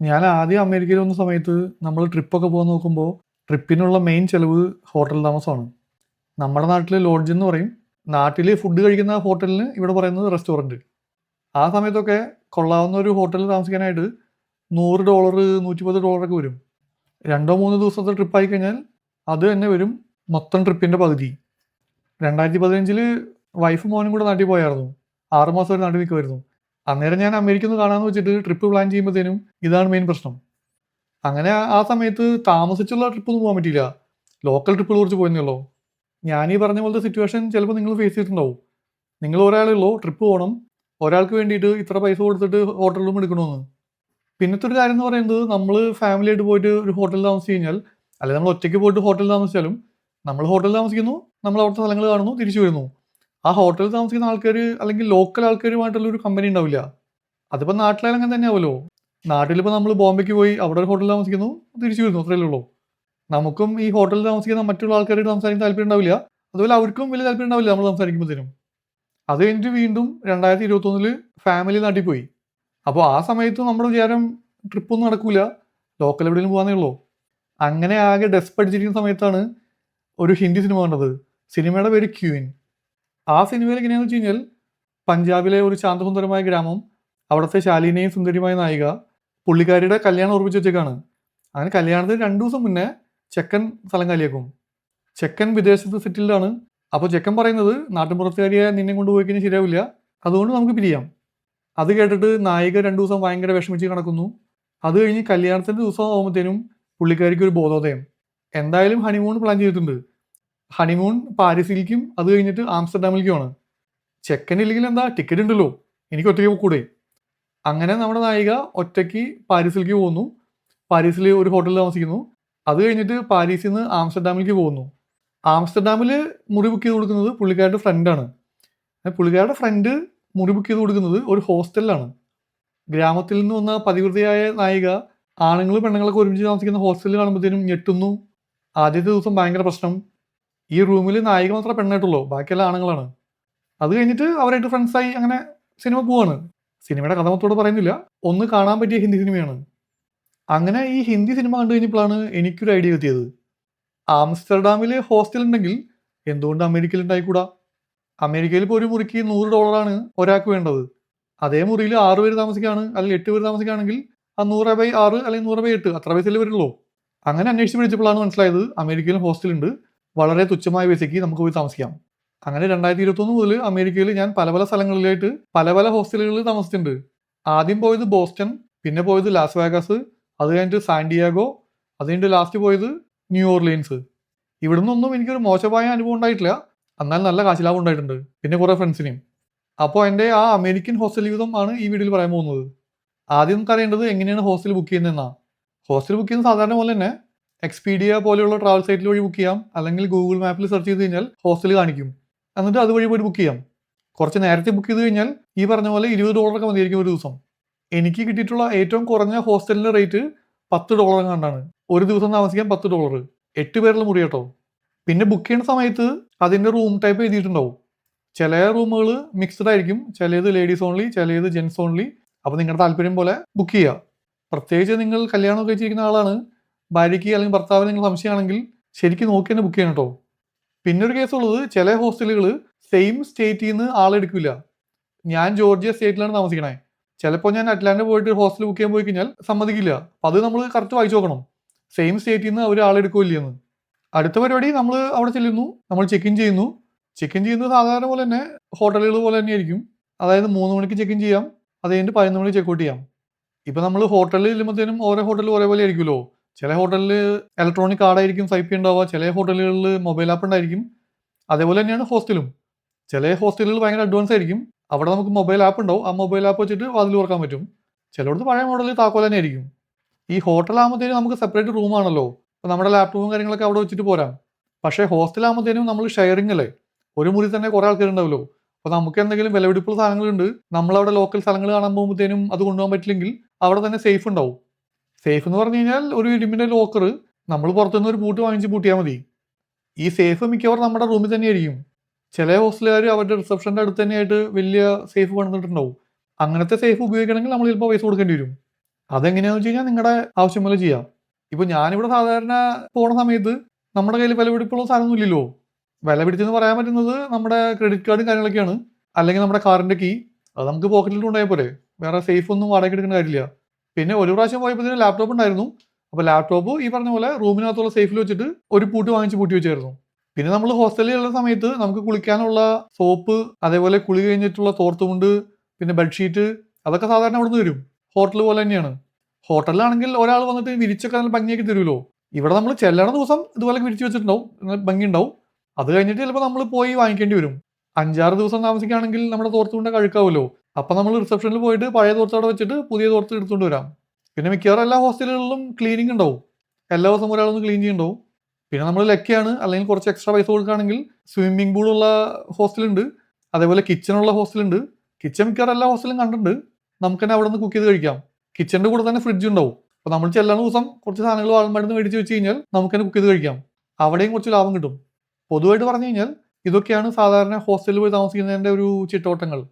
ഞാൻ ആദ്യം അമേരിക്കയിൽ വന്ന സമയത്ത് നമ്മൾ ട്രിപ്പൊക്കെ പോകാൻ നോക്കുമ്പോൾ ട്രിപ്പിനുള്ള മെയിൻ ചെലവ് ഹോട്ടൽ താമസമാണ്. നമ്മുടെ നാട്ടിൽ ലോഡ്ജ് എന്ന് പറയും. നാട്ടിൽ ഫുഡ് കഴിക്കുന്ന ഹോട്ടലിന് ഇവിടെ പറയുന്നത് റെസ്റ്റോറന്റ് ആ സമയത്തൊക്കെ കൊള്ളാവുന്ന ഒരു ഹോട്ടലിൽ താമസിക്കാനായിട്ട് നൂറ് ഡോളർ നൂറ്റിപ്പത് ഡോളറൊക്കെ വരും. രണ്ടോ മൂന്നോ ദിവസത്തെ ട്രിപ്പായി കഴിഞ്ഞാൽ അത് തന്നെ വരും മൊത്തം ട്രിപ്പിന്റെ പകുതി. രണ്ടായിരത്തി പതിനഞ്ചിൽ വൈഫ് മോനും കൂടെ നാട്ടിൽ പോയായിരുന്നു. ആറുമാസം ഒരു നാട്ടിൽ നിൽക്കുമായിരുന്നു അന്നേരം ഞാൻ അമേരിക്ക ഒന്ന് കാണാമെന്ന് വെച്ചിട്ട് ട്രിപ്പ് പ്ലാൻ ചെയ്യുമ്പോഴത്തേനും ഇതാണ് മെയിൻ പ്രശ്നം. അങ്ങനെ ആ- സമയത്ത് താമസിച്ചുള്ള ട്രിപ്പൊന്നും പോകാൻ പറ്റിയില്ല. ലോക്കൽ ട്രിപ്പുകൾ കുറിച്ച് പോയെന്നുള്ളൂ ഞാൻ ഈ പറഞ്ഞ പോലത്തെ സിറ്റുവേഷൻ ചിലപ്പോൾ നിങ്ങൾ ഫേസ് ചെയ്തിട്ടുണ്ടാവും. നിങ്ങൾ ഒരാളുള്ളൂ ട്രിപ്പ് പോകണം ഒരാൾക്ക് വേണ്ടിയിട്ട് ഇത്ര പൈസ കൊടുത്തിട്ട് ഹോട്ടൽ റൂം എടുക്കണമെന്ന് പിന്നത്തെ ഒരു കാര്യം എന്ന് പറയുന്നത് നമ്മൾ ഫാമിലി ആയിട്ട് പോയിട്ട് ഒരു ഹോട്ടലിൽ താമസിച്ച് കഴിഞ്ഞാൽ അല്ലെങ്കിൽ നമ്മൾ ഒറ്റയ്ക്ക് പോയിട്ട് ഹോട്ടലിൽ താമസിച്ചാലും നമ്മൾ ഹോട്ടലിൽ താമസിക്കുന്നു നമ്മൾ അവിടുത്തെ സ്ഥലങ്ങൾ കാണുന്നു തിരിച്ചു വരുന്നു. ആ ഹോട്ടലിൽ താമസിക്കുന്ന ആൾക്കാർ അല്ലെങ്കിൽ ലോക്കൽ ആൾക്കാരുമായിട്ടുള്ള ഒരു കമ്പനി ഉണ്ടാവില്ല. അതിപ്പോൾ നാട്ടിലായാലും അങ്ങനെ തന്നെ ആവുമല്ലോ നാട്ടിലിപ്പോൾ നമ്മൾ ബോംബെക്ക് പോയി അവിടെ ഒരു ഹോട്ടലിൽ താമസിക്കുന്നു തിരിച്ചു വരുന്നു അത്രയല്ലേ ഉള്ളൂ. നമുക്കും ഈ ഹോട്ടലിൽ താമസിക്കുന്ന മറ്റുള്ള ആൾക്കാരോട് സംസാരിക്കാൻ താല്പര്യം ഉണ്ടാവില്ല. അതുപോലെ അവർക്കും വലിയ താല്പര്യം ഉണ്ടാവില്ല നമ്മൾ സംസാരിക്കുമ്പോഴത്തേനും. അത് കഴിഞ്ഞിട്ട് വീണ്ടും രണ്ടായിരത്തി ഇരുപത്തൊന്നിൽ ഫാമിലി നാട്ടിൽ പോയി. അപ്പോൾ ആ സമയത്ത് നമ്മുടെ വിചാരം ട്രിപ്പൊന്നും നടക്കൂല. ലോക്കൽ എവിടെയെങ്കിലും പോകാനേ ഉള്ളൂ. അങ്ങനെ ആകെ ഡെസ്പ് അടിച്ചിരിക്കുന്ന സമയത്താണ് ഒരു ഹിന്ദി സിനിമ കണ്ടത്. സിനിമയുടെ പേര് ക്യൂൻ. ആ സിനിമയിൽ എങ്ങനെയാണെന്ന് വെച്ച് കഴിഞ്ഞാൽ പഞ്ചാബിലെ ഒരു ശാന്തസുന്ദരമായ ഗ്രാമം അവിടുത്തെ ശാലിനെയും സുന്ദരിയുമായ നായിക പുള്ളിക്കാരിയുടെ കല്യാണം ഉറപ്പിച്ച് വെച്ചേക്കാണ്. അങ്ങനെ കല്യാണത്തിന് രണ്ടു ദിവസം മുന്നേ ചെക്കൻ സ്ഥലം കാലിയാക്കും. ചെക്കൻ വിദേശത്ത് സെറ്റിൽഡാണ് അപ്പോൾ ചെക്കൻ പറയുന്നത് നാട്ടിൻപുറത്തുകാരിയെ നിന്നെ കൊണ്ടുപോയി കഴിഞ്ഞാൽ ശരിയാവില്ല. അതുകൊണ്ട് നമുക്ക് പിരിയാം അത് കേട്ടിട്ട് നായിക രണ്ടു ദിവസം ഭയങ്കര വിഷമിച്ച് കിടക്കുന്നു. അത് കഴിഞ്ഞ് കല്യാണത്തിന്റെ ദിവസം ആകുമ്പോഴത്തേനും പുള്ളിക്കാരിക്ക് ഒരു ബോധോദയം. എന്തായാലും ഹണിമൂൺ പ്ലാൻ ചെയ്തിട്ടുണ്ട്. ഹണിമൂൺ പാരീസിലേക്കും അത് കഴിഞ്ഞിട്ട് ആംസ്റ്റർഡാമിലേക്കുമാണ്. ചെക്കൻ ഇല്ലെങ്കിൽ എന്താ ടിക്കറ്റ് ഉണ്ടല്ലോ. എനിക്ക് ഒറ്റയ്ക്ക് കൂടെ. അങ്ങനെ നമ്മുടെ നായിക ഒറ്റയ്ക്ക് പാരീസിലേക്ക് പോകുന്നു. പാരീസിൽ ഒരു ഹോട്ടലിൽ താമസിക്കുന്നു. അത് കഴിഞ്ഞിട്ട് പാരീസിൽ നിന്ന് ആംസ്റ്റർഡാമിലേക്ക് പോകുന്നു. ആംസ്റ്റർഡാമിൽ മുറി ബുക്ക് ചെയ്ത് കൊടുക്കുന്നത് പുള്ളിക്കാരുടെ ഫ്രണ്ടാണ് പുള്ളിക്കാരുടെ ഫ്രണ്ട് മുറി ബുക്ക് ചെയ്ത് കൊടുക്കുന്നത് ഒരു ഹോസ്റ്റലിലാണ് ഗ്രാമത്തിൽ നിന്ന് വന്ന പതിവൃതയായ നായിക ആണുങ്ങൾ പെണ്ണുങ്ങളൊക്കെ ഒരുമിച്ച് താമസിക്കുന്ന ഹോസ്റ്റലിൽ കാണുമ്പോഴത്തേനും ഞെട്ടുന്നു. ആദ്യത്തെ ദിവസം ഭയങ്കര പ്രശ്നം. ഈ റൂമിൽ നായിക മാത്രമേ പെണ്ണായിട്ടുള്ളൂ ബാക്കിയെല്ലാം ആണുങ്ങളാണ്. അത് കഴിഞ്ഞിട്ട് അവരായിട്ട് ഫ്രണ്ട്സായി അങ്ങനെ സിനിമ പോവാണ്. സിനിമയുടെ കഥ മൊത്തോട് പറയുന്നില്ല. ഒന്ന് കാണാൻ പറ്റിയ ഹിന്ദി സിനിമയാണ് അങ്ങനെ ഈ ഹിന്ദി സിനിമ കണ്ടു കഴിഞ്ഞപ്പോഴാണ് എനിക്കൊരു ഐഡിയ കിട്ടിയത്. ആംസ്റ്റർഡാമിൽ ഹോസ്റ്റൽ ഉണ്ടെങ്കിൽ എന്തുകൊണ്ട് അമേരിക്കയിൽ ഉണ്ടായിക്കൂടാ? അമേരിക്കയിൽ ഇപ്പോൾ ഒരു മുറിക്ക് നൂറ് ഡോളറാണ് ഒരാൾക്ക് വേണ്ടത്. അതേ മുറിയിൽ ആറ് പേര് താമസിക്കുകയാണ് അല്ലെങ്കിൽ എട്ട് പേര് താമസിക്കുകയാണെങ്കിൽ ആ നൂറ് ബൈ ആറ് അല്ലെങ്കിൽ നൂറ് ബൈ എട്ട് അത്ര പൈസയിൽ വരുള്ളൂ. അങ്ങനെ അന്വേഷിച്ച് പിടിച്ചപ്പോഴാണ് മനസ്സിലായത് അമേരിക്കയിലും ഹോസ്റ്റലുണ്ട് വളരെ തുച്ഛമായ പൈസയ്ക്ക് നമുക്ക് പോയി താമസിക്കാം. അങ്ങനെ രണ്ടായിരത്തി ഇരുപത്തൊന്ന് മുതൽ അമേരിക്കയിൽ ഞാൻ പല പല സ്ഥലങ്ങളിലായിട്ട് പല പല ഹോസ്റ്റലുകളിൽ താമസിച്ചിട്ടുണ്ട്. ആദ്യം പോയത് ബോസ്റ്റൺ പിന്നെ പോയത് ലാസ് വേഗാസ് അത് കഴിഞ്ഞിട്ട് സാൻഡിയാഗോ അത് കഴിഞ്ഞിട്ട് ലാസ്റ്റ് പോയത് ന്യൂ ഓർലീൻസ്. ഇവിടെ നിന്നൊന്നും എനിക്കൊരു മോശമായ അനുഭവം ഉണ്ടായിട്ടില്ല. എന്നാൽ നല്ല കാശിലാഭം ഉണ്ടായിട്ടുണ്ട്. പിന്നെ കുറേ ഫ്രണ്ട്സിനെയും. അപ്പോൾ എന്റെ ആ അമേരിക്കൻ ഹോസ്റ്റൽ ജീവിതം ആണ് ഈ വീഡിയോയിൽ പറയാൻ പോകുന്നത്. ആദ്യം നമുക്ക് അറിയേണ്ടത് എങ്ങനെയാണ് ഹോസ്റ്റൽ ബുക്ക് ചെയ്യുന്നതെന്നാണ്. ഹോസ്റ്റൽ ബുക്ക് ചെയ്യുന്ന സാധാരണ പോലെ തന്നെ എക്സ്പീഡിയ പോലെയുള്ള ട്രാവൽ സൈറ്റിൽ വഴി ബുക്ക് ചെയ്യാം. അല്ലെങ്കിൽ ഗൂഗിൾ മാപ്പിൽ സെർച്ച് ചെയ്ത് കഴിഞ്ഞാൽ ഹോസ്റ്റൽ കാണിക്കും. എന്നിട്ട് അതുവഴി പോയിട്ട് ബുക്ക് ചെയ്യാം. കുറച്ച് നേരത്തെ ബുക്ക് ചെയ്ത് കഴിഞ്ഞാൽ ഈ പറഞ്ഞ പോലെ ഇരുപത് ഡോളറൊക്കെ മതിയായിരിക്കും ഒരു ദിവസം. എനിക്ക് കിട്ടിയിട്ടുള്ള ഏറ്റവും കുറഞ്ഞ ഹോസ്റ്റലിന്റെ റേറ്റ് പത്ത് ഡോളർ കണ്ടാണ് ഒരു ദിവസം താമസിക്കാൻ പത്ത് ഡോളർ എട്ട് പേരുള്ള മുറി കേട്ടോ. പിന്നെ ബുക്ക് ചെയ്യുന്ന സമയത്ത് അതിന്റെ റൂം ടൈപ്പ് എഴുതിയിട്ടുണ്ടാവും. ചില റൂമുകൾ മിക്സ്ഡ് ആയിരിക്കും. ചിലത് ലേഡീസ് ഓൺലി ചിലത് ജെൻസ് ഓൺലി അപ്പോൾ നിങ്ങളുടെ താല്പര്യം പോലെ ബുക്ക് ചെയ്യുക പ്രത്യേകിച്ച് നിങ്ങൾ കല്യാണം കഴിച്ചിരിക്കുന്ന ആളാണ്. ഭാര്യയ്ക്ക് അല്ലെങ്കിൽ ഭർത്താവിന് നിങ്ങൾ സംശയമാണെങ്കിൽ ശരിക്കും നോക്കി തന്നെ ബുക്ക് ചെയ്യണം കേട്ടോ. പിന്നൊരു കേസുള്ളത് ചില ഹോസ്റ്റലുകൾ സെയിം സ്റ്റേറ്റിൽ നിന്ന് ആളെടുക്കില്ല ഞാൻ ജോർജിയ സ്റ്റേറ്റിലാണ് താമസിക്കണേ. ചിലപ്പോൾ ഞാൻ അറ്റ്ലാന്റ പോയിട്ട് ഹോസ്റ്റൽ ബുക്ക് ചെയ്യാൻ പോയി കഴിഞ്ഞാൽ സമ്മതിക്കില്ല. അപ്പോൾ അത് നമ്മൾ കറക്റ്റ് വായിച്ചു നോക്കണം. സെയിം സ്റ്റേറ്റിൽ നിന്ന് അവർ ആളെടുക്കില്ലെന്ന് അടുത്ത പരിപാടി നമ്മൾ അവിടെ ചെല്ലുന്നു. നമ്മൾ ചെക്ക് ഇൻ ചെയ്യുന്നു. ചെക്ക് ഇൻ ചെയ്യുന്നത് സാധാരണ പോലെ തന്നെ ഹോട്ടലുകൾ പോലെ തന്നെ ആയിരിക്കും അതായത് മൂന്ന് മണിക്ക് ചെക്ക് ഇൻ ചെയ്യാം. അത് കഴിഞ്ഞിട്ട് പതിനൊന്ന് മണിക്ക് ചെക്ക് ഔട്ട് ചെയ്യാം. ഇപ്പം നമ്മൾ ഹോട്ടലിൽ ചെല്ലുമ്പോഴത്തേനും ഓരോ ഹോട്ടലിൽ ഒരേപോലെ ആയിരിക്കുമല്ലോ. ചില ഹോട്ടലിൽ ഇലക്ട്രോണിക് കാർഡായിരിക്കും സൈപ്പ് ഉണ്ടാവുക ചില ഹോട്ടലുകളിൽ മൊബൈൽ ആപ്പ് ഉണ്ടായിരിക്കും. അതേപോലെ തന്നെയാണ് ഹോസ്റ്റലും ചില ഹോസ്റ്റലുകൾ ഭയങ്കര അഡ്വാൻസ് ആയിരിക്കും. അവിടെ നമുക്ക് മൊബൈൽ ആപ്പ് ഉണ്ടാവും. ആ മൊബൈൽ ആപ്പ് വെച്ചിട്ട് വാതിൽ തുറക്കാൻ പറ്റും. ചിലയിടത്ത് പഴയ മോഡലിൽ താക്കോൽ തന്നെ ആയിരിക്കും. ഈ ഹോട്ടലാകുമ്പോഴത്തേനും നമുക്ക് സെപ്പറേറ്റ് റൂമാണല്ലോ അപ്പോൾ നമ്മുടെ ലാപ്ടോപ്പും കാര്യങ്ങളൊക്കെ അവിടെ വെച്ചിട്ട് പോരാം. പക്ഷേ ഹോസ്റ്റലാകുമ്പോഴത്തേനും നമ്മൾ ഷെയറിംഗ് അല്ലേ? ഒരു മുറി തന്നെ കുറേ ആൾക്കാരുണ്ടാവുമല്ലോ അപ്പോൾ നമുക്ക് എന്തെങ്കിലും വിലപിടിപ്പുള്ള സാധനങ്ങളുണ്ട്. നമ്മളവിടെ ലോക്കൽ സ്ഥലങ്ങൾ കാണാൻ പോകുമ്പോഴത്തേനും അത് കൊണ്ടുപോകാൻ പറ്റില്ലെങ്കിൽ അവിടെ തന്നെ സേഫ് ഉണ്ടാവും. സേഫ് എന്ന് പറഞ്ഞു കഴിഞ്ഞാൽ ഒരു ഇരുമ്പിന്റെ ലോക്കർ. നമ്മൾ പുറത്തുനിന്ന് ഒരു പൂട്ട് വാങ്ങിച്ച് പൂട്ടിയാൽ മതി. ഈ സേഫ് മിക്കവാറും നമ്മുടെ റൂമിൽ തന്നെ ആയിരിക്കും ചില ഹോസ്റ്റലുകാർ അവരുടെ റിസപ്ഷന്റെ അടുത്ത് തന്നെയായിട്ട് വലിയ സേഫ് പണിതിട്ടുണ്ടാവും അങ്ങനത്തെ സേഫ് ഉപയോഗിക്കണമെങ്കിൽ നമ്മൾ ചിലപ്പോൾ പൈസ കൊടുക്കേണ്ടി വരും. അതെങ്ങനെയാണെന്ന് വെച്ച് കഴിഞ്ഞാൽ നിങ്ങളുടെ ആവശ്യം പോലെ ചെയ്യാം. ഇപ്പൊ ഞാനിവിടെ സാധാരണ പോണ സമയത്ത് നമ്മുടെ കയ്യിൽ വില പിടിപ്പുള്ള സാധനമൊന്നും ഇല്ലല്ലോ. വില പിടിച്ചെന്ന് പറയാൻ പറ്റുന്നത് നമ്മുടെ ക്രെഡിറ്റ് കാർഡും കാര്യങ്ങളൊക്കെയാണ്. അല്ലെങ്കിൽ നമ്മുടെ കാറിന്റെ കീ അത് നമുക്ക് പോക്കറ്റിൽ ഉണ്ടായാൽ പോരെ. വേറെ സേഫ് ഒന്നും വാടകയ്ക്ക് എടുക്കേണ്ട കാര്യമില്ല. പിന്നെ ഒരു പ്രാവശ്യം പോയപ്പോൾ ലാപ്ടോപ്പ് ഉണ്ടായിരുന്നു. അപ്പോൾ ലാപ്ടോപ്പ് ഈ പറഞ്ഞ പോലെ റൂമിനകത്തുള്ള സേഫിൽ വെച്ചിട്ട് ഒരു പൂട്ട് വാങ്ങിച്ച് പൂട്ടി വെച്ചായിരുന്നു. പിന്നെ നമ്മൾ ഹോസ്റ്റലിലുള്ള സമയത്ത് നമുക്ക് കുളിക്കാനുള്ള സോപ്പ് അതേപോലെ കുളി കഴിഞ്ഞിട്ടുള്ള തോർത്തുമുണ്ട് പിന്നെ ബെഡ്ഷീറ്റ് അതൊക്കെ സാധാരണ അവിടെ നിന്ന് വരും ഹോട്ടൽ പോലെ തന്നെയാണ്. ഹോട്ടലിലാണെങ്കിൽ ഒരാൾ വന്നിട്ട് വിരിച്ചൊക്കെ നല്ല ഭംഗിയാക്കി തരുമല്ലോ. ഇവിടെ നമ്മൾ ചെല്ലണ ദിവസം ഇതുപോലെ വിരിച്ചു വെച്ചിട്ടുണ്ടാവും. ഭംഗി ഉണ്ടാവും അത് കഴിഞ്ഞിട്ട് ചിലപ്പോൾ നമ്മൾ പോയി വാങ്ങിക്കേണ്ടി വരും. അഞ്ചാറ് ദിവസം താമസിക്കുകയാണെങ്കിൽ നമ്മുടെ തോർത്തുകൊണ്ട് കഴുക്കാവുമല്ലോ. അപ്പൊ നമ്മൾ റിസപ്ഷനിൽ പോയിട്ട് പഴയ തോർത്ത് അവിടെ വെച്ചിട്ട് പുതിയ തോർത്ത് എടുത്തുകൊണ്ട് വരാം. പിന്നെ മിക്കവാറും എല്ലാ ഹോസ്റ്റലുകളിലും ക്ലീനിങ് ഉണ്ടാവും. എല്ലാ ദിവസവും ഒരാളൊന്ന് ക്ലീൻ ചെയ്യുന്നുണ്ടാവും. പിന്നെ നമ്മൾ ലക്കിയാണ്. അല്ലെങ്കിൽ കുറച്ച് എക്സ്ട്രാ പൈസ കൊടുക്കുകയാണെങ്കിൽ സ്വിമ്മിംഗ് പൂളുള്ള ഹോസ്റ്റലുണ്ട് അതേപോലെ കിച്ചണുള്ള ഹോസ്റ്റലുണ്ട് കിച്ചൺ മിക്കവാറും എല്ലാ ഹോസ്റ്റലും കണ്ടിട്ടുണ്ട്. നമുക്ക് തന്നെ അവിടെ നിന്ന് കുക്ക് ചെയ്ത് കഴിക്കാം. കിച്ചണിന്റെ കൂടെ തന്നെ ഫ്രിഡ്ജ് ഉണ്ടാവും. അപ്പോൾ നമ്മൾ ചെല്ലുന്ന ദിവസം കുറച്ച് സാധനങ്ങൾ വാൾമാർട്ടിൽ നിന്ന് മേടിച്ച് വെച്ച് കഴിഞ്ഞാൽ നമുക്ക് തന്നെ കുക്ക് ചെയ്ത് കഴിക്കാം. അവിടെയും കുറച്ച് ലാഭം കിട്ടും. പൊതുവായിട്ട് പറഞ്ഞു കഴിഞ്ഞാൽ ഇതൊക്കെയാണ് സാധാരണ ഹോസ്റ്റലിൽ പോയി താമസിക്കുന്നതിന്റെ ഒരു ചിട്ടോട്ടങ്ങൾ.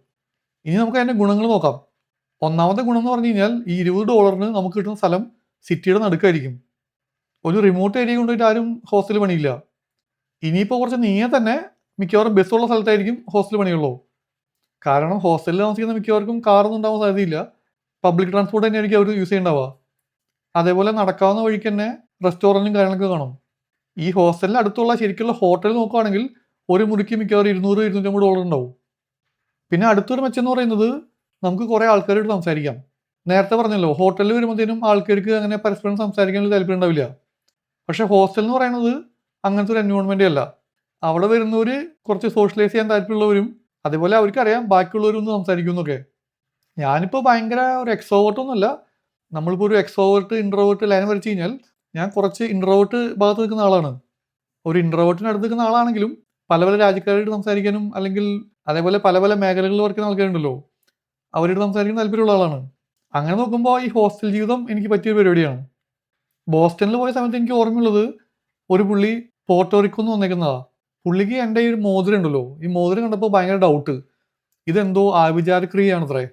ഇനി നമുക്ക് അതിന്റെ ഗുണങ്ങൾ നോക്കാം. ഒന്നാമത്തെ ഗുണം എന്ന് പറഞ്ഞു കഴിഞ്ഞാൽ ഈ ഇരുപത് ഡോളറിന് നമുക്ക് കിട്ടുന്ന സ്ഥലം സിറ്റിയുടെ നടുക്കായിരിക്കും. ഒരു റിമോട്ട് ഏരിയ കൊണ്ടുപോയിട്ട് ആരും ഹോസ്റ്റൽ പണിയില്ല. ഇനിയിപ്പോൾ കുറച്ച് നീയെ തന്നെ മിക്കവാറും ബസ്സുള്ള സ്ഥലത്തായിരിക്കും ഹോസ്റ്റൽ പണിയുള്ളൂ. കാരണം ഹോസ്റ്റലിൽ താമസിക്കുന്ന മിക്കവർക്കും കാറൊന്നും ഉണ്ടാവാൻ സാധ്യതയില്ല. പബ്ലിക് ട്രാൻസ്പോർട്ട് തന്നെയായിരിക്കും അവർ യൂസ് ചെയ്യേണ്ടാവുക. അതേപോലെ നടക്കാവുന്ന വഴിക്ക് തന്നെ റെസ്റ്റോറന്റും കാര്യങ്ങളൊക്കെ കാണും. ഈ ഹോസ്റ്റലിന് അടുത്തുള്ള ശരിക്കുള്ള ഹോട്ടൽ നോക്കുകയാണെങ്കിൽ ഒരു മുറിക്ക് മിക്കവാറും ഇരുന്നൂറ് ഇരുന്നൂറ്റമ്പത് ഡോളർ ഉണ്ടാവും. പിന്നെ അടുത്തൊരു മെച്ചെന്ന് പറയുന്നത് നമുക്ക് കുറേ ആൾക്കാരോട് സംസാരിക്കാം. നേരത്തെ പറഞ്ഞല്ലോ ഹോട്ടലിൽ വരുമ്പോഴത്തേനും ആൾക്കാർക്ക് അങ്ങനെ പരസ്പരം സംസാരിക്കാനുള്ള താല്പര്യം ഉണ്ടാവില്ല. പക്ഷെ ഹോസ്റ്റൽ എന്ന് പറയുന്നത് അങ്ങനത്തെ ഒരു എൻവയോൺമെന്റ് അല്ല. അവിടെ വരുന്നവർ കുറച്ച് സോഷ്യലൈസ് ചെയ്യാൻ താല്പര്യമുള്ളവരും അതേപോലെ അവർക്കറിയാം ബാക്കിയുള്ളവരൊന്ന് സംസാരിക്കുന്നൊക്കെ ഞാനിപ്പോൾ ഭയങ്കര ഒരു എക്സോവേർട്ടൊന്നുമല്ല നമ്മളിപ്പോൾ ഒരു എക്സോവേർട്ട് ഇൻട്രോവേർട്ട് ലൈൻ വരച്ച് കഴിഞ്ഞാൽ ഞാൻ കുറച്ച് ഇൻട്രോവേർട്ട് ഭാഗത്ത് നിൽക്കുന്ന ആളാണ്. ഒരു ഇൻട്രോവേർട്ടിന് അടുത്ത് നിൽക്കുന്ന ആളാണെങ്കിലും പല പല രാജ്യക്കാരായിട്ട് സംസാരിക്കാനും അല്ലെങ്കിൽ അതേപോലെ പല പല മേഖലകളിൽ വർക്ക് ചെയ്യുന്ന ആൾക്കാരുണ്ടല്ലോ. അവരോട് സംസാരിക്കാൻ താല്പര്യമുള്ള ആളാണ്. അങ്ങനെ നോക്കുമ്പോൾ ഈ ഹോസ്റ്റൽ ജീവിതം എനിക്ക് പറ്റിയ പരിപാടിയാണ്. ബോസ്റ്റണിൽ പോയ സമയത്ത് എനിക്ക് ഓർമ്മയുള്ളത് ഒരു പുള്ളി പോർട്ടോറിക്കോന്ന് വന്നേക്കുന്നതാ. പുള്ളിക്ക് എന്റെ ഈ ഒരു മോതിരം ഉണ്ടല്ലോ. ഈ മോതിരം കണ്ടപ്പോൾ ഭയങ്കര ഡൗട്ട് ഇതെന്തോ ആഭിചാരക്രിയയാണ് അത്രേ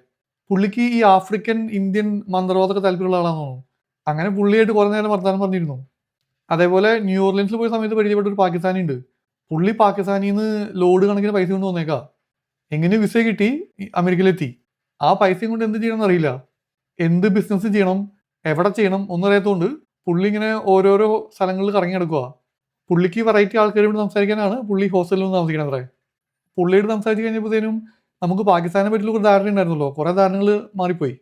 പുള്ളിക്ക് ഈ ആഫ്രിക്കൻ ഇന്ത്യൻ മന്ത്രവാദമൊക്കെ താല്പര്യമുള്ള ആളാണെന്ന് തോന്നുന്നു. അങ്ങനെ പുള്ളിയായിട്ട് കുറേ നേരം വർത്താനം പറഞ്ഞിരുന്നു. അതേപോലെ ന്യൂ ഓർലിൻസിൽ പോയ സമയത്ത് പരിചയപ്പെട്ട ഒരു പാകിസ്ഥാനി ഉണ്ട് പുള്ളി പാകിസ്ഥാനിന്ന് ലോഡ് കണക്കിന് പൈസ കൊണ്ട് വന്നേക്കാ. എങ്ങനെ വിസ കിട്ടി അമേരിക്കയിലെത്തി. ആ പൈസയും കൊണ്ട് എന്ത് ചെയ്യണം എന്നറിയില്ല. എന്ത് ബിസിനസ് ചെയ്യണം എവിടെ ചെയ്യണം ഒന്നും അറിയാത്തതുകൊണ്ട് പുള്ളി ഇങ്ങനെ ഓരോരോ സ്ഥലങ്ങളിൽ കറങ്ങി നടക്കുക പുള്ളിക്ക് വെറൈറ്റി ആൾക്കാരോട് സംസാരിക്കാനാണ് പുള്ളി ഹോസ്റ്റലിൽ നിന്ന് താമസിക്കണം അത്രേ. പുള്ളിയോട് സംസാരിച്ച് കഴിഞ്ഞപ്പോഴത്തേനും നമുക്ക് പാകിസ്ഥാനെ പറ്റിയുള്ള ഒരു ധാരണ ഉണ്ടായിരുന്നല്ലോ. കുറേ ധാരണകൾ മാറിപ്പോയി.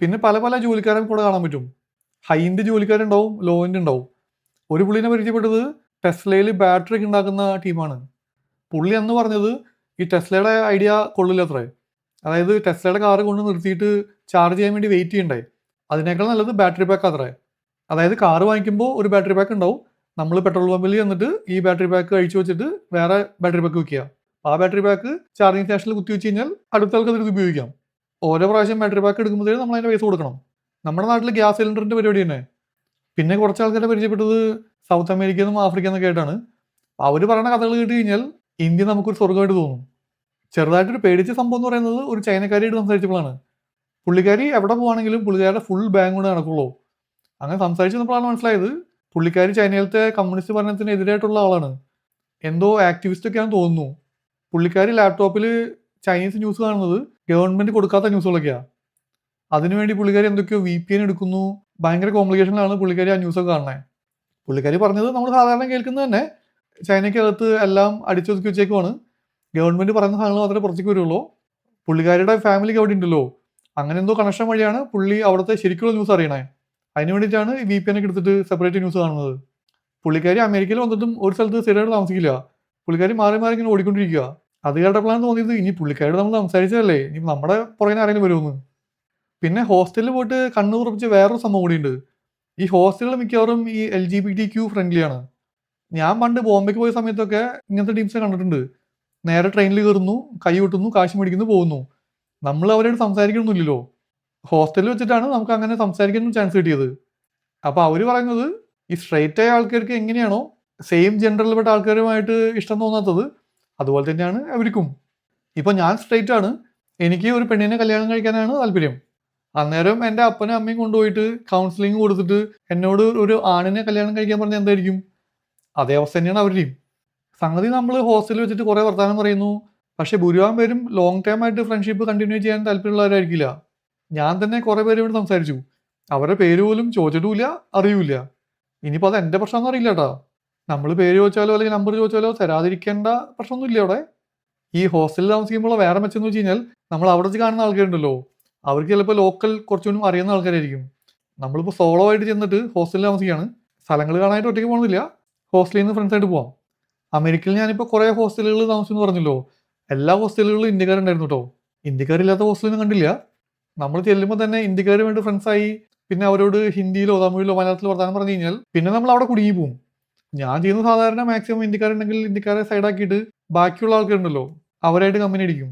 പിന്നെ പല പല ജോലിക്കാരെ കൂടെ കാണാൻ പറ്റും. ഹൈന്റെ ജോലിക്കാരുണ്ടാവും ലോയിന്റെ ഉണ്ടാവും. ഒരു പുള്ളിനെ പരിചയപ്പെട്ടത് ടെസ്ലയിൽ ബാറ്ററി ഉണ്ടാക്കുന്ന ടീമാണ്. പുള്ളി എന്ന് പറഞ്ഞത് ഈ ടെസ്ലയുടെ ഐഡിയ കൊള്ളില്ല അത്രേ. അതായത് ടെസ്ലയുടെ കാറ് കൊണ്ട് നിർത്തിയിട്ട് ചാർജ് ചെയ്യാൻ വേണ്ടി വെയിറ്റ് ചെയ്യണ്ടേ അതിനേക്കാൾ നല്ലത് ബാറ്ററി പാക്ക് അത്രേ. അതായത് കാറ് വാങ്ങിക്കുമ്പോൾ ഒരു ബാറ്ററി പാക്ക് ഉണ്ടാവും. നമ്മൾ പെട്രോൾ പമ്പിൽ ചെന്നിട്ട് ഈ ബാറ്ററി പാക്ക് അഴിച്ചു വെച്ചിട്ട് വേറെ ബാറ്ററി പാക്ക് വെക്കുക. ആ ബാറ്ററി പാക്ക് ചാർജിങ് സ്റ്റേഷനിൽ കുത്തി വെച്ച് കഴിഞ്ഞാൽ അടുത്ത ആൾക്ക് അത് ഉപയോഗിക്കാം. ഓരോ പ്രാവശ്യം ബാറ്ററി പാക്ക് എടുക്കുമ്പോഴേ നമ്മൾ അതിന്റെ പൈസ കൊടുക്കണം. നമ്മുടെ നാട്ടിൽ ഗ്യാസ് സിലിണ്ടറിന്റെ പരിപാടി തന്നെ. പിന്നെ കുറച്ച് ആൾക്കാരെ പരിചയപ്പെട്ടത് സൗത്ത് അമേരിക്കയിൽ നിന്നും ആഫ്രിക്കയിൽ നിന്നൊക്കെ ആയിട്ടാണ്. അവർ പറയുന്ന കഥകൾ കേട്ട് കഴിഞ്ഞാൽ ഇന്ത്യ നമുക്കൊരു സ്വർഗമായിട്ട് തോന്നും. ചെറുതായിട്ടൊരു പേടിച്ച സംഭവം എന്ന് പറയുന്നത് ഒരു ചൈനക്കാരിയായിട്ട് സംസാരിച്ചപ്പോഴാണ്. പുള്ളിക്കാരി എവിടെ പോവാണെങ്കിലും പുള്ളിക്കാരുടെ ഫുൾ ബാങ്ക് കൊണ്ട് നടക്കുള്ളൂ. അങ്ങനെ സംസാരിച്ചു വന്നപ്പോഴാണ് മനസ്സിലായത് പുള്ളിക്കാരി ചൈനയിലത്തെ കമ്മ്യൂണിസ്റ്റ് ഭരണത്തിന് എതിരായിട്ടുള്ള ആളാണ്. എന്തോ ആക്ടിവിസ്റ്റ് ഒക്കെയാണെന്ന് തോന്നുന്നു. പുള്ളിക്കാരി ലാപ്ടോപ്പിൽ ചൈനീസ് ന്യൂസ് കാണുന്നത് ഗവൺമെന്റ് കൊടുക്കാത്ത ന്യൂസുകളൊക്കെയാണ് അതിനുവേണ്ടി പുള്ളിക്കാരി എന്തൊക്കെയോ വി പി എൻ എടുക്കുന്നു. ഭയങ്കര കോംപ്ലിക്കേഷനിലാണ് പുള്ളിക്കാരി ആ ന്യൂസൊക്കെ കാണുന്നത് പുള്ളിക്കാരി പറഞ്ഞത് നമ്മൾ സാധാരണ കേൾക്കുന്നത് തന്നെ ചൈനയ്ക്കകത്ത് എല്ലാം അടിച്ചൊതുക്കി വെച്ചേക്കുവാണ്. ഗവൺമെന്റ് പറയുന്ന സാധനങ്ങൾ മാത്രമേ പുറത്തേക്ക് വരുള്ളൂ. പുള്ളിക്കാരിയുടെ ഫാമിലിക്ക് അവിടെ ഉണ്ടല്ലോ. അങ്ങനെ എന്തോ കണക്ഷൻ വഴിയാണ് പുള്ളി അവിടുത്തെ ശരിക്കുള്ള ന്യൂസ് അറിയണേ. അതിന് വേണ്ടിയിട്ടാണ് വി പി എൻ ഒക്കെ എടുത്തിട്ട് സെപ്പറേറ്റ് ന്യൂസ് കാണുന്നത്. പുള്ളിക്കാരി അമേരിക്കയിൽ വന്നിട്ടും ഒരു സ്ഥലത്ത് സ്ഥിരമായിട്ട് താമസിക്കില്ല. പുള്ളിക്കാരി മാറി മാറി ഇങ്ങനെ ഓടിക്കൊണ്ടിരിക്കുക അത് പ്ലാൻ തോന്നിയത് ഇനി പുള്ളിക്കാരോട് നമ്മൾ സംസാരിച്ചതല്ലേ? ഇനി നമ്മുടെ പുറകെ ആരെങ്കിലും വരുമെന്ന്. പിന്നെ ഹോസ്റ്റലിൽ പോയിട്ട് കണ്ണു തുറപ്പിച്ച് വേറൊരു സംഭവം കൂടിയുണ്ട്. ഈ ഹോസ്റ്റലുകൾ മിക്കവാറും ഈ L G B T Q ഫ്രണ്ട്ലിയാണ് ഞാൻ പണ്ട് ബോംബെക്ക് പോയ സമയത്തൊക്കെ ഇങ്ങനത്തെ ടീംസ് കണ്ടിട്ടുണ്ട്. നേരെ ട്രെയിനിൽ കയറുന്നു കൈ കൊട്ടുന്നു കാശ് മേടിക്കുന്നു പോകുന്നു. നമ്മൾ അവരോട് സംസാരിക്കണമെന്നില്ലല്ലോ ഹോസ്റ്റലിൽ വെച്ചിട്ടാണ് നമുക്ക് അങ്ങനെ സംസാരിക്കാൻ ചാൻസ് കിട്ടിയത്. അപ്പോൾ അവർ പറയുന്നത് ഈ സ്ട്രൈറ്റ് ആയ ആൾക്കാർക്ക് എങ്ങനെയാണോ സെയിം ജെൻഡറിൽപ്പെട്ട ആൾക്കാരുമായിട്ട് ഇഷ്ടം തോന്നാത്തത് അതുപോലെ തന്നെയാണ് അവർക്കും. ഇപ്പൊ ഞാൻ സ്ട്രൈറ്റ് ആണ്. എനിക്ക് ഒരു പെണ്ണിനെ കല്യാണം കഴിക്കാനാണ് താല്പര്യം. അന്നേരം എന്റെ അപ്പനും അമ്മയും കൊണ്ടുപോയിട്ട് കൗൺസിലിംഗ് കൊടുത്തിട്ട് എന്നോട് ഒരു ആണിനെ കല്യാണം കഴിക്കാൻ പറഞ്ഞാൽ എന്തായിരിക്കും? അതേ അവസ്ഥ തന്നെയാണ് അവരുടെയും. സംഗതി നമ്മൾ ഹോസ്റ്റലിൽ വെച്ചിട്ട് കുറേ വർത്തമാനം പറയുന്നു. പക്ഷേ ഭൂരിഭാഗം പേരും ലോങ് ടൈം ആയിട്ട് ഫ്രണ്ട്ഷിപ്പ് കണ്ടിന്യൂ ചെയ്യാൻ താല്പര്യമുള്ളവരായിരിക്കില്ല. ഞാൻ തന്നെ കുറേ പേര് ഇവിടെ സംസാരിച്ചു. അവരുടെ പേര് പോലും ചോദിച്ചിട്ടുമില്ല അറിയൂല ഇനിയിപ്പോൾ അത് എന്റെ പ്രശ്നമൊന്നും അറിയില്ല കേട്ടോ. നമ്മൾ പേര് ചോദിച്ചാലോ അല്ലെങ്കിൽ നമ്പർ ചോദിച്ചാലോ തരാതിരിക്കേണ്ട പ്രശ്നമൊന്നുമില്ല അവിടെ. ഈ ഹോസ്റ്റലിൽ താമസിക്കുമ്പോൾ വേറെ മെച്ചെന്ന് വെച്ച് കഴിഞ്ഞാൽ നമ്മൾ അവിടെ വെച്ച് കാണുന്ന ആൾക്കാരുണ്ടല്ലോ. അവർക്ക് ചിലപ്പോൾ ലോക്കൽ കുറച്ചുകൂടി അറിയുന്ന ആൾക്കാരായിരിക്കും. നമ്മളിപ്പോൾ സോളോ ആയിട്ട് ചെന്നിട്ട് ഹോസ്റ്റലിൽ താമസിക്കുകയാണ്. സ്ഥലങ്ങൾ കാണാനായിട്ട് ഒറ്റയ്ക്ക് പോകുന്നില്ല. ഹോസ്റ്റലിൽ നിന്ന് ഫ്രണ്ട്സായിട്ട് പോവാം. അമേരിക്കയിൽ ഞാനിപ്പോൾ കുറേ ഹോസ്റ്റലുകൾ താമസിച്ചെന്ന് പറഞ്ഞല്ലോ. എല്ലാ ഹോസ്റ്റലുകളിലും ഇന്ത്യക്കാരുണ്ടായിരുന്നു കേട്ടോ ഇന്ത്യക്കാരില്ലാത്ത ഹോസ്റ്റലൊന്നും കണ്ടില്ല. നമ്മൾ ചെല്ലുമ്പോൾ തന്നെ ഇന്ത്യക്കാർ വേണ്ടി ഫ്രണ്ട്സായി പിന്നെ അവരോട് ഹിന്ദിയിലോ തമിഴിലോ മലയാളത്തിലോ വർത്താനം പറഞ്ഞു കഴിഞ്ഞാൽ പിന്നെ നമ്മൾ അവിടെ കുടുങ്ങി പോകും ഞാൻ ചെയ്യുന്ന സാധാരണ മാക്സിമം ഇന്ത്യക്കാരുണ്ടെങ്കിൽ ഇന്ത്യക്കാരെ സൈഡാക്കിയിട്ട് ബാക്കിയുള്ള ആൾക്കാരുണ്ടല്ലോ അവരായിട്ട് കമ്പനി അടിക്കും.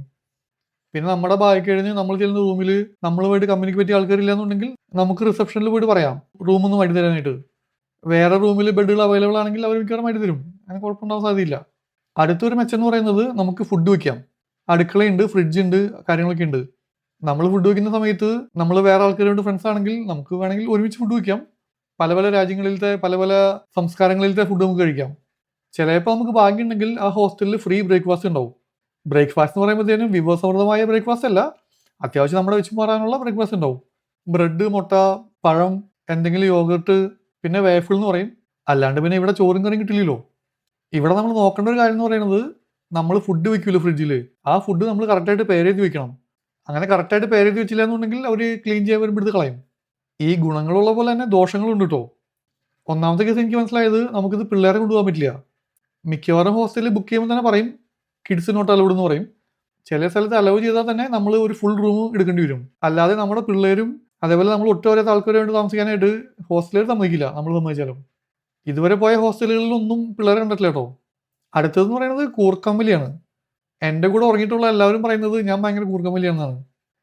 പിന്നെ നമ്മുടെ ബാക്കി കഴിഞ്ഞ് നമ്മൾ ചെല്ലുന്ന റൂമിൽ നമ്മളുമായിട്ട് കമ്പനിക്ക് പറ്റിയ ആൾക്കാരില്ല എന്നുണ്ടെങ്കിൽ നമുക്ക് റിസപ്ഷനിൽ പോയിട്ട് പറയാം റൂമൊന്നും മാറ്റി തരാനായിട്ട്. വേറെ റൂമിൽ ബെഡുകൾ അവൈലബിൾ ആണെങ്കിൽ അവർ മിക്കവാറും മാറ്റി തരും. അങ്ങനെ കുഴപ്പമുണ്ടാവാൻ സാധ്യതയില്ല. അടുത്തൊരു മെച്ചം എന്ന് പറയുന്നത് നമുക്ക് ഫുഡ് വയ്ക്കാം അടുക്കളയുണ്ട് ഫ്രിഡ്ജ് ഉണ്ട് കാര്യങ്ങളൊക്കെ ഉണ്ട്. നമ്മൾ ഫുഡ് വയ്ക്കുന്ന സമയത്ത് നമ്മൾ വേറെ ആൾക്കാരോട് ഫ്രണ്ട്സ് ആണെങ്കിൽ നമുക്ക് വേണമെങ്കിൽ ഒരുമിച്ച് ഫുഡ് വയ്ക്കാം പല പല രാജ്യങ്ങളിലത്തെ പല പല സംസ്കാരങ്ങളിലത്തെ ഫുഡ് നമുക്ക് കഴിക്കാം. ചിലപ്പോൾ നമുക്ക് ഭാഗ്യമുണ്ടെങ്കിൽ ആ ഹോസ്റ്റലിൽ ഫ്രീ ബ്രേക്ക്ഫാസ്റ്റ് ഉണ്ടാവും. ബ്രേക്ക്ഫാസ്റ്റ് എന്ന് പറയുമ്പോഴത്തേനും വിഭവസമൃദ്ധമായ ബ്രേക്ക്ഫാസ്റ്റ് അല്ല. അത്യാവശ്യം നമ്മുടെ വെച്ച് മാറാനുള്ള ബ്രേക്ക്ഫാസ്റ്റ് ഉണ്ടാവും. ബ്രെഡ് മുട്ട പഴം എന്തെങ്കിലും യോഗർട്ട് പിന്നെ വേഫിൾ എന്ന് പറയും. അല്ലാണ്ട് പിന്നെ ഇവിടെ ചോറും കറിയും കിട്ടില്ലല്ലോ. ഇവിടെ നമ്മൾ നോക്കേണ്ട ഒരു കാര്യം എന്ന് പറയുന്നത് നമ്മൾ ഫുഡ് വെക്കുമല്ലോ ഫ്രിഡ്ജിൽ ആ ഫുഡ് നമ്മൾ കറക്റ്റായിട്ട് പേര് എഴുതി വെക്കണം. അങ്ങനെ കറക്റ്റായിട്ട് പേര് എഴുതി വെച്ചില്ല എന്നുണ്ടെങ്കിൽ അവർ ക്ലീൻ ചെയ്യാൻ വരുമ്പോൾ എടുത്ത് കളയും. ഈ ഗുണങ്ങളുള്ള പോലെ തന്നെ ദോഷങ്ങളുണ്ട് കേട്ടോ ഒന്നാമത്തെ കേസ് എനിക്ക് മനസ്സിലായത് നമുക്കിത് പിള്ളേരെ കൊണ്ടുപോകാൻ പറ്റില്ല. മിക്കവാറും ഹോസ്റ്റലിൽ ബുക്ക് ചെയ്യുമ്പോൾ തന്നെ പറയും കിഡ്സ് നോട്ട് അലൗഡ് എന്ന് പറയും. ചില സ്ഥലത്ത് അലവ് ചെയ്താൽ തന്നെ നമ്മൾ ഒരു ഫുൾ റൂം എടുക്കേണ്ടി വരും. അല്ലാതെ നമ്മുടെ പിള്ളേരും അതേപോലെ നമ്മൾ ആൾക്കാരെ വേണ്ടി താമസിക്കാനായിട്ട് ഹോസ്റ്റലുകൾ സമ്മതിക്കില്ല നമ്മൾ സമ്മതിച്ചാലും. ഇതുവരെ പോയ ഹോസ്റ്റലുകളിലൊന്നും പിള്ളേരെ കണ്ടിട്ടില്ല കേട്ടോ. അടുത്തതെന്ന് പറയുന്നത് കൂർക്കമ്പലിയാണ് എന്റെ കൂടെ ഉറങ്ങിയിട്ടുള്ള എല്ലാവരും പറയുന്നത് ഞാൻ ഭയങ്കര കൂർക്കമ്പലിയാണെന്നാണ്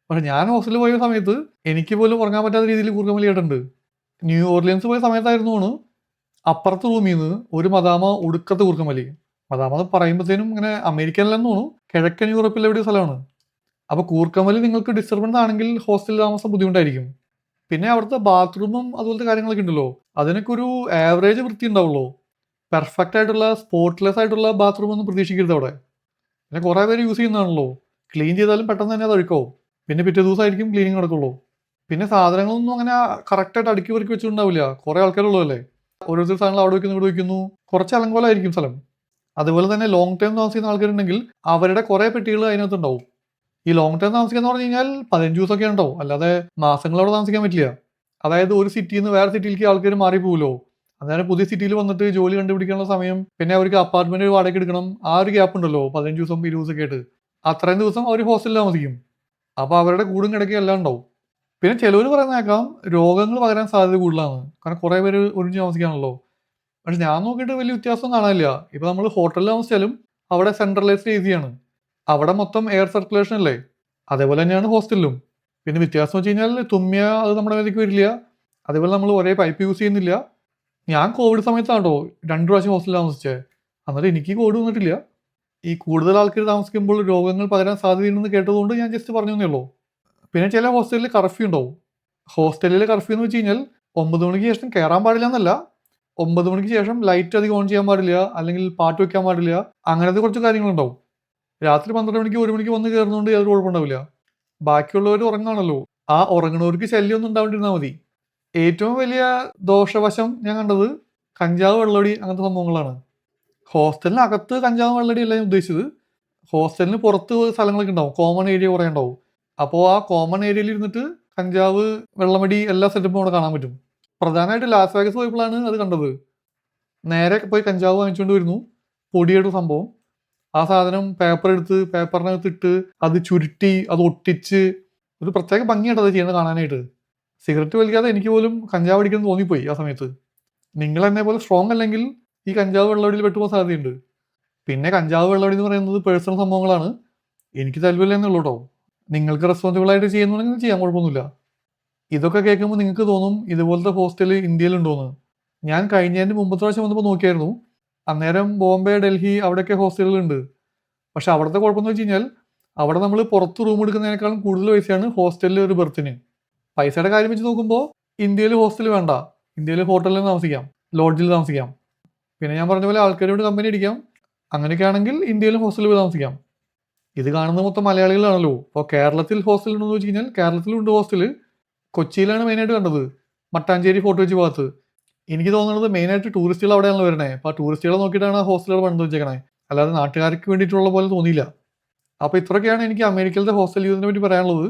പക്ഷെ ഞാൻ ഹോസ്റ്റലിൽ പോയ സമയത്ത് എനിക്ക് പോലും ഉറങ്ങാൻ പറ്റാത്ത രീതിയിൽ കൂർക്കമ്പലി ആയിട്ടുണ്ട് ന്യൂ ഓർലിയൻസ് പോയ സമയത്തായിരുന്നു അപ്പുറത്ത് റൂമിൽ നിന്ന് ഒരു മദാമ ഒടുക്കത്തെ കൂർക്കമ്പലി മദാമ പറയുമ്പോഴത്തേനും ഇങ്ങനെ അമേരിക്കനിലെന്ന് തോന്നുന്നു കിഴക്കൻ യൂറോപ്പിലെ എവിടെ സ്ഥലമാണ്. അപ്പോൾ കൂർക്കമ്പലി നിങ്ങൾക്ക് ഡിസ്റ്റർബൻസ് ആണെങ്കിൽ ഹോസ്റ്റലിൽ താമസം ബുദ്ധിമുട്ടായിരിക്കും. പിന്നെ അവിടുത്തെ ബാത്റൂമും അതുപോലത്തെ കാര്യങ്ങളൊക്കെ ഉണ്ടല്ലോ. അതിനൊക്കെ ഒരു ആവറേജ് വൃത്തി ഉണ്ടാവുള്ളൂ. പെർഫെക്റ്റ് ആയിട്ടുള്ള സ്പോട്ട്ലെസ് ആയിട്ടുള്ള ബാത്റൂം ഒന്നും പ്രതീക്ഷിക്കരുത് അവിടെ. പിന്നെ കുറേ പേര് യൂസ് ചെയ്യുന്നതാണല്ലോ. ക്ലീൻ ചെയ്താലും പെട്ടെന്ന് തന്നെ അത് അഴുക്കാവും. പിന്നെ പിറ്റേ ദിവസമായിരിക്കും ക്ലീനിങ് നടക്കുള്ളൂ. പിന്നെ സാധനങ്ങളൊന്നും അങ്ങനെ കറക്റ്റായിട്ട് അടുക്കി പെറുക്കി വെച്ചിട്ടുണ്ടാവില്ല. കുറേ ആൾക്കാരുള്ളതല്ലേ ഓരോരുത്തർ സാധനങ്ങൾ അവിടെ വയ്ക്കുന്നു ഇവിടെ വയ്ക്കുന്നു കുറച്ച് അലങ്കോലമായിരിക്കും സ്ഥലം. അതുപോലെ തന്നെ ലോങ് ടൈം താമസിക്കുന്ന ആൾക്കാരുണ്ടെങ്കിൽ അവരുടെ കുറേ പെട്ടികൾ അതിനകത്ത് ഉണ്ടാവും. ഈ ലോങ് ടൈം താമസിക്കാന്ന് പറഞ്ഞു കഴിഞ്ഞാൽ പതിനഞ്ച് ദിവസമൊക്കെ ഉണ്ടോ? അല്ലാതെ മാസങ്ങളവിടെ താമസിക്കാൻ പറ്റില്ല. അതായത് ഒരു സിറ്റിയിൽ നിന്ന് വേറെ സിറ്റിയിലേക്ക് ആൾക്കാർ മാറി മാറിപ്പോകുമല്ലോ അന്നേരം പുതിയ സിറ്റിയിൽ വന്നിട്ട് ജോലി കണ്ടുപിടിക്കാനുള്ള സമയം പിന്നെ അവർക്ക് അപ്പാർട്ട്മെന്റ് വാടക എടുക്കണം ആ ഒരു ഗ്യാപ്പ് ഉണ്ടല്ലോ പതിനഞ്ച് ദിവസം ഇരുപത് ദിവസമൊക്കെ ആയിട്ട്. അത്രയും ദിവസം അവർ ഹോസ്റ്റലിൽ താമസിക്കും. അപ്പോൾ അവരുടെ കൂടും കിടക്കുകയും എല്ലാം ഉണ്ടാവും. പിന്നെ ചിലവർ പറയുന്നേക്കാം രോഗങ്ങൾ പകരാൻ സാധ്യത കൂടുതലാണ്. കാരണം കുറേ പേര് ഒരുമിച്ച് താമസിക്കാണല്ലോ. പക്ഷെ ഞാൻ നോക്കിയിട്ട് വലിയ വ്യത്യാസം കാണാനില്ല. ഇപ്പൊ നമ്മൾ ഹോട്ടലിൽ താമസിച്ചാലും അവിടെ സെൻട്രലൈസ്ഡ് ഏരിയയാണ് അവിടെ മൊത്തം എയർ സർക്കുലേഷൻ അല്ലേ? അതേപോലെ തന്നെയാണ് ഹോസ്റ്റലിലും പിന്നെ വ്യത്യാസം വെച്ച് കഴിഞ്ഞാൽ തുമ്മിയ അത് നമ്മുടെ മേലേക്ക് വരില്ല. അതേപോലെ നമ്മൾ ഒരേ പൈപ്പ് യൂസ് ചെയ്യുന്നില്ല. ഞാൻ കോവിഡ് സമയത്താണോ രണ്ടു പ്രാവശ്യം ഹോസ്റ്റലിൽ താമസിച്ചേ? അന്നേരം എനിക്ക് കോവിഡ് വന്നിട്ടില്ല. ഈ കൂടുതൽ ആൾക്കാർ താമസിക്കുമ്പോൾ രോഗങ്ങൾ പകരാൻ സാധ്യതയുണ്ടെന്ന് കേട്ടതുകൊണ്ട് ഞാൻ ജസ്റ്റ് പറഞ്ഞു ഉള്ളൂ. പിന്നെ ചില ഹോസ്റ്റലിൽ കർഫ്യൂ ഉണ്ടാവും. ഹോസ്റ്റലിൽ കർഫ്യൂ എന്ന് വെച്ച് കഴിഞ്ഞാൽ ഒമ്പത് മണിക്ക് ശേഷം കയറാൻ പാടില്ല എന്നല്ല. ഒമ്പത് മണിക്ക് ശേഷം ലൈറ്റ് അധികം ഓൺ ചെയ്യാൻ പാടില്ല. അല്ലെങ്കിൽ പാട്ട് വെക്കാൻ പാടില്ല. അങ്ങനത്തെ കുറച്ച് കാര്യങ്ങളുണ്ടാവും. രാത്രി പന്ത്രണ്ട് മണിക്ക് ഒരു മണിക്ക് വന്ന് കയറുന്നതുകൊണ്ട് യാതൊരു കുഴപ്പമുണ്ടാവില്ല. ബാക്കിയുള്ളവർ ഉറങ്ങാണല്ലോ. ആ ഉറങ്ങണവർക്ക് ശല്യമൊന്നും ഉണ്ടാവേണ്ടിരുന്നാൽ മതി. ഏറ്റവും വലിയ ദോഷവശം ഞാൻ കണ്ടത് കഞ്ചാവ് വെള്ളടി അങ്ങനത്തെ സംഭവങ്ങളാണ്. ഹോസ്റ്റലിനകത്ത് കഞ്ചാവ് വെള്ളടി അല്ല ഞാൻ ഉദ്ദേശിച്ചത്. ഹോസ്റ്റലിന് പുറത്ത് സ്ഥലങ്ങളൊക്കെ ഉണ്ടാവും. കോമൺ ഏരിയ കുറേ ഉണ്ടാവും. അപ്പോൾ ആ കോമൺ ഏരിയയിൽ ഇരുന്നിട്ട് കഞ്ചാവ് വെള്ളമടി എല്ലാ സെറ്റപ്പും അവിടെ കാണാൻ പറ്റും. പ്രധാനമായിട്ട് ലാസ് വേഗസ് പോയപ്പോഴാണ് അത് കണ്ടത്. നേരെ പോയി കഞ്ചാവ് വാങ്ങിച്ചുകൊണ്ട് വരുന്നു. പൊടിയുടെ സംഭവം. ആ സാധനം പേപ്പർ എടുത്ത് പേപ്പറിനകത്ത് ഇട്ട് അത് ചുരുട്ടി അത് ഒട്ടിച്ച് ഒരു പ്രത്യേക ഭംഗിയായിട്ട് അത് ചെയ്യുന്നത് കാണാനായിട്ട്. സിഗരറ്റ് വലിക്കാതെ എനിക്ക് പോലും കഞ്ചാവ് അടിക്കണം തോന്നിപ്പോയി ആ സമയത്ത്. നിങ്ങൾ എന്നെ പോലെ സ്ട്രോങ് അല്ലെങ്കിൽ ഈ കഞ്ചാവ് വെള്ളവടിയിൽ പെട്ടുപോകാൻ സാധ്യതയുണ്ട്. പിന്നെ കഞ്ചാവ് വെള്ളവടി എന്ന് പറയുന്നത് പേഴ്സണൽ സംഭവങ്ങളാണ്. എനിക്ക് താല്പര്യമില്ല എന്നുള്ളൂ കേട്ടോ. നിങ്ങൾക്ക് റെസ്പോൺസിബിൾ ആയിട്ട് ചെയ്യുന്നുണ്ടെങ്കിൽ ചെയ്യാൻ കുഴപ്പമൊന്നുമില്ല. ഇതൊക്കെ കേൾക്കുമ്പോൾ നിങ്ങൾക്ക് തോന്നും ഇതുപോലത്തെ ഹോസ്റ്റൽ ഇന്ത്യയിലുണ്ടോയെന്ന് ഞാൻ കഴിഞ്ഞതിന്റെ മുമ്പത്തെ പ്രാവശ്യം വന്നപ്പോൾ നോക്കിയായിരുന്നു. അന്നേരം ബോംബെ ഡൽഹി അവിടെയൊക്കെ ഹോസ്റ്റലുകൾ ഉണ്ട് പക്ഷെ അവിടുത്തെ കുഴപ്പമെന്ന് വെച്ച് കഴിഞ്ഞാൽ അവിടെ നമ്മൾ പുറത്ത് റൂം എടുക്കുന്നതിനേക്കാളും കൂടുതൽ പൈസയാണ് ഹോസ്റ്റലിൽ ഒരു ബെർത്തിന്. പൈസയുടെ കാര്യം വെച്ച് നോക്കുമ്പോൾ ഇന്ത്യയിൽ ഹോസ്റ്റൽ വേണ്ട. ഇന്ത്യയിൽ ഹോട്ടലിൽ താമസിക്കാം. ലോഡ്ജിൽ താമസിക്കാം. പിന്നെ ഞാൻ പറഞ്ഞ പോലെ ആൾക്കാരോട് കമ്പനി അടിക്കാം. അങ്ങനെയൊക്കെ ആണെങ്കിൽ ഇന്ത്യയിലും ഹോസ്റ്റലിൽ പോയി താമസിക്കാം. ഇത് കാണുന്നത് മൊത്തം മലയാളികളാണല്ലോ. അപ്പോൾ കേരളത്തിൽ ഹോസ്റ്റൽ ഉണ്ടോ എന്ന് വെച്ച് കഴിഞ്ഞാൽ കേരളത്തിലുണ്ട് ഹോസ്റ്റൽ കൊച്ചിയിലാണ് മെയിനായിട്ട് കണ്ടത്. മട്ടാഞ്ചേരി ഫോർട്ട് വെച്ച് ഭാഗത്ത്. എനിക്ക് തോന്നുന്നത് മെയിനായിട്ട് ടൂറിസ്റ്റുകൾ അവിടെയാണല്ലോ വരണേ. അപ്പോൾ ടൂറിസ്റ്റുകളെ നോക്കിയിട്ടാണ് ഹോസ്റ്റലുകൾ പണിത് വെച്ചേക്കണേ അല്ലാതെ നാട്ടുകാർക്ക് വേണ്ടിയിട്ടുള്ള പോലെ തോന്നിയില്ല. അപ്പോൾ ഇത്രയൊക്കെയാണ് എനിക്ക് അമേരിക്കയിലത്തെ ഹോസ്റ്റൽ യൂസിനെ പറ്റി പറയാനുള്ളത്.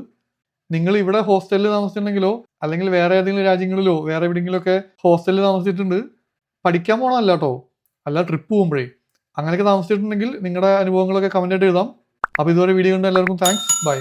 നിങ്ങൾ ഇവിടെ ഹോസ്റ്റലിൽ താമസിച്ചിട്ടുണ്ടെങ്കിലോ അല്ലെങ്കിൽ വേറെ ഏതെങ്കിലും രാജ്യങ്ങളിലോ വേറെ എവിടെയെങ്കിലുമൊക്കെ ഹോസ്റ്റലിൽ താമസിച്ചിട്ടുണ്ട് പഠിക്കാൻ പോകണമല്ല കേട്ടോ അല്ല ട്രിപ്പ് പോകുമ്പോഴേ. അങ്ങനെയൊക്കെ താമസിച്ചിട്ടുണ്ടെങ്കിൽ നിങ്ങളുടെ അനുഭവങ്ങളൊക്കെ കമന്റ് ആയിട്ട് എഴുതാം. അപ്പോൾ ഇതുവരെ വീഡിയോ കണ്ട എല്ലാവർക്കും താങ്ക്സ് ബൈ